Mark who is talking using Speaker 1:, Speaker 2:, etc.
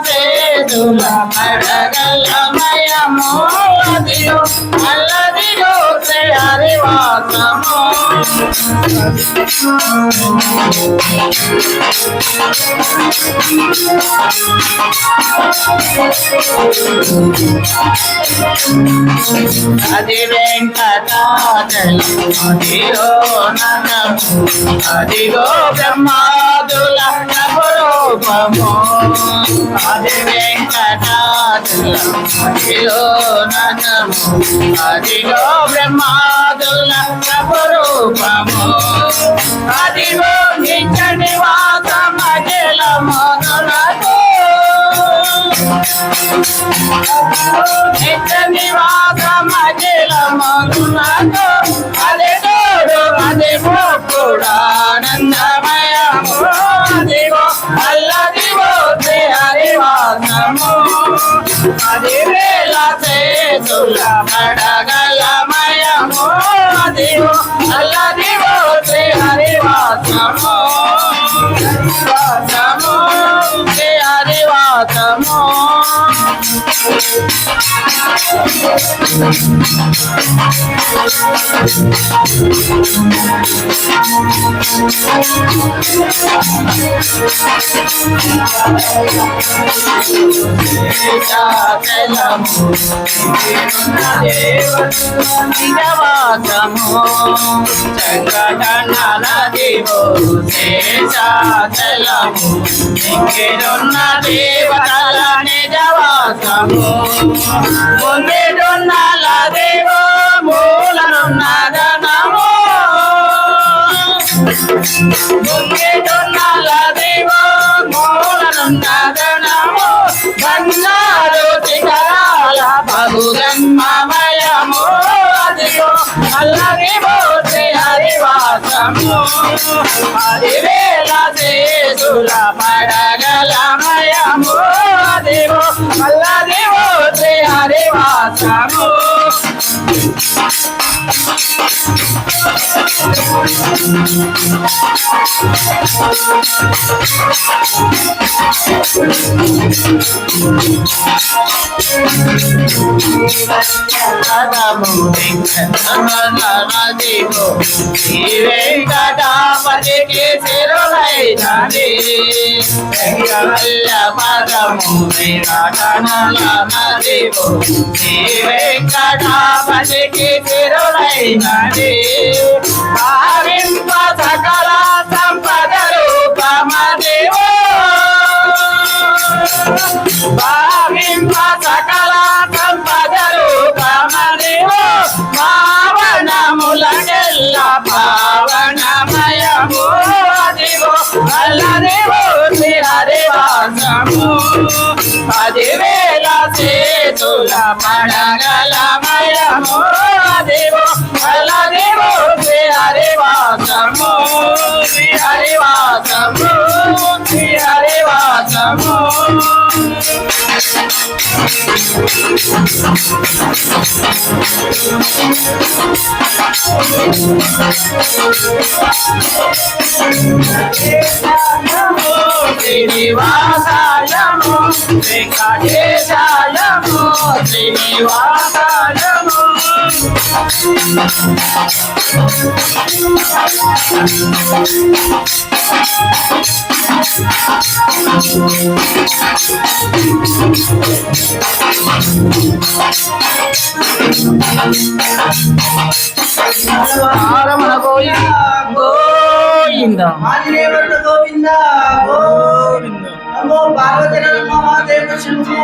Speaker 1: పదివేల చేతుల పడగలమయము అది వెంకటాచలం అదిగో ననము అదిగో బ్రహ్మాదుల నవరూపము. అది వెంకటాచలం అదిగో ననము అదిగో బ్రహ్మాదుల నిత్య నివాస మజిల మగునతో అదే తోడు అదే మోకుడానందమయము. అదిగో అల్లదివో హరివాసము అది వేల చేతుల పడగలమయము. అదిగో అల్లదివో హరివాసము హరివాసము హరివాసము నిజవాసము చంద్రగణన దేవో శేషాచలము దేవతల నిజవాసము ముందెడున్నల దేవో మూలనున్న గణము ముందెడున్నల దేవో మూలనున్న గణము బంగారు శిఖరాల బహుగన్మయము అదిగో అల్లరి పోతే హరివాసము హరివేల చేసుల పడగలమయము అదిగో అల్లరి పోతే హరివాసము పదము వెంకటరమణదేవో శ్రీ వెంకటాపతికి శిరులైనది వెంకటల్ల పదము వెంకటరమణదేవో శ్రీ వెంకటాపతికి శిరులైనది పదివేల చేతుల పడగలమయము అదివో అల్లదేవో హరివాసము హరివాసము హరివాసము వెంకటేశాయము శ్రీనివాసాయము రమణ గోవింద గోవింద
Speaker 2: గోవింద. గోవింద నమో పార్వతి నమో మహాదేవ శంభో